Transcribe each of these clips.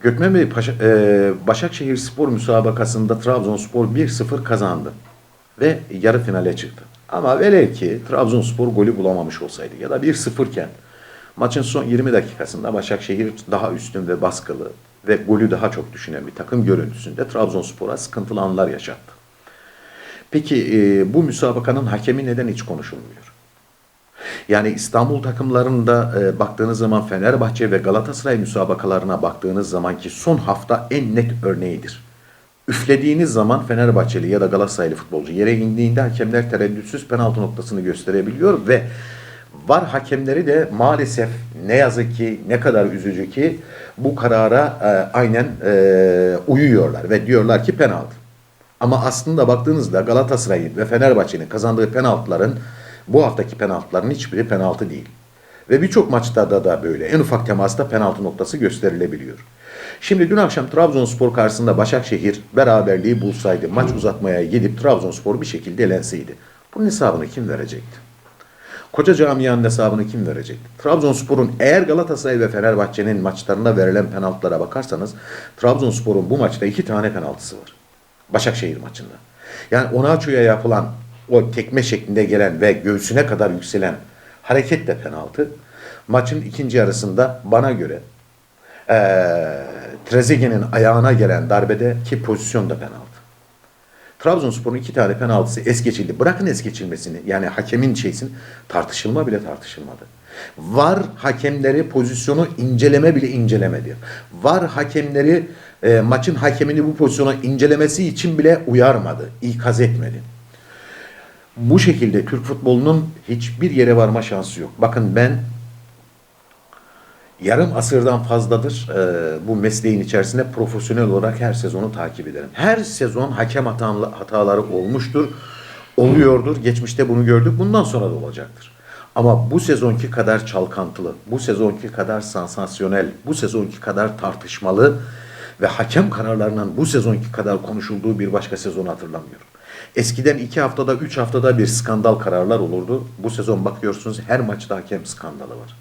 Gökmen Bey Paşa, e, Başakşehir Spor müsabakasında Trabzonspor 1-0 kazandı ve yarı finale çıktı. Ama velev ki Trabzonspor golü bulamamış olsaydı ya da 1-0 iken maçın son 20 dakikasında Başakşehir daha üstün ve baskılı ve golü daha çok düşünen bir takım görüntüsünde Trabzonspor'a sıkıntılı anlar yaşattı. Peki e, bu müsabakanın hakemi neden hiç konuşulmuyor? Yani İstanbul takımlarında e, baktığınız zaman Fenerbahçe ve Galatasaray müsabakalarına baktığınız zaman ki son hafta en net örneğidir. Üflediğiniz zaman Fenerbahçeli ya da Galatasaraylı futbolcu yere indiğinde hakemler tereddütsüz penaltı noktasını gösterebiliyor ve var hakemleri de maalesef ne yazık ki ne kadar üzücü ki bu karara e, aynen e, uyuyorlar ve diyorlar ki penaltı. Ama aslında baktığınızda Galatasaray'ın ve Fenerbahçe'nin kazandığı penaltıların bu haftaki penaltıların hiçbiri penaltı değil. Ve birçok maçta da, da böyle en ufak temasta penaltı noktası gösterilebiliyor. Şimdi dün akşam Trabzonspor karşısında Başakşehir beraberliği bulsaydı, maç uzatmaya gidip Trabzonspor bir şekilde elenseydi. Bunun hesabını kim verecekti? Koca camianın hesabını kim verecekti? Trabzonspor'un eğer Galatasaray ve Fenerbahçe'nin maçlarına verilen penaltılara bakarsanız Trabzonspor'un bu maçta iki tane penaltısı var. Başakşehir maçında. Yani Onaçu'ya yapılan o tekme şeklinde gelen ve göğsüne kadar yükselen hareket de penaltı. Maçın ikinci yarısında bana göre eee Trezeguet'in ayağına gelen darbede ki pozisyon da penaltı. Trabzonspor'un iki tane penaltısı es geçildi. Bırakın es geçilmesini yani hakemin şeysin tartışılma bile tartışılmadı. Var hakemleri pozisyonu inceleme bile incelemedi. Var hakemleri e, maçın hakemini bu pozisyona incelemesi için bile uyarmadı, ikaz etmedi. Bu şekilde Türk futbolunun hiçbir yere varma şansı yok. Bakın ben yarım asırdan fazladır e, bu mesleğin içerisinde profesyonel olarak her sezonu takip ederim. Her sezon hakem hatalı, hataları olmuştur, oluyordur. Geçmişte bunu gördük, bundan sonra da olacaktır. Ama bu sezonki kadar çalkantılı, bu sezonki kadar sansasyonel, bu sezonki kadar tartışmalı ve hakem kararlarının bu sezonki kadar konuşulduğu bir başka sezon hatırlamıyorum. Eskiden iki haftada, üç haftada bir skandal kararlar olurdu. Bu sezon bakıyorsunuz her maçta hakem skandalı var.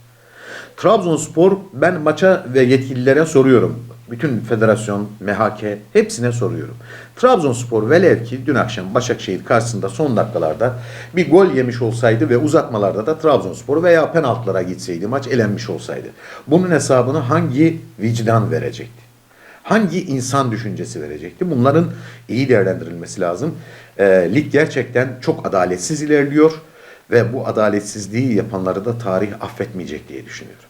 Trabzonspor ben maça ve yetkililere soruyorum. Bütün federasyon, MHK hepsine soruyorum. Trabzonspor velev ki dün akşam Başakşehir karşısında son dakikalarda bir gol yemiş olsaydı ve uzatmalarda da Trabzonspor veya penaltılara gitseydi maç elenmiş olsaydı. Bunun hesabını hangi vicdan verecekti? Hangi insan düşüncesi verecekti? Bunların iyi değerlendirilmesi lazım. Ee, lig gerçekten çok adaletsiz ilerliyor ve bu adaletsizliği yapanları da tarih affetmeyecek diye düşünüyorum.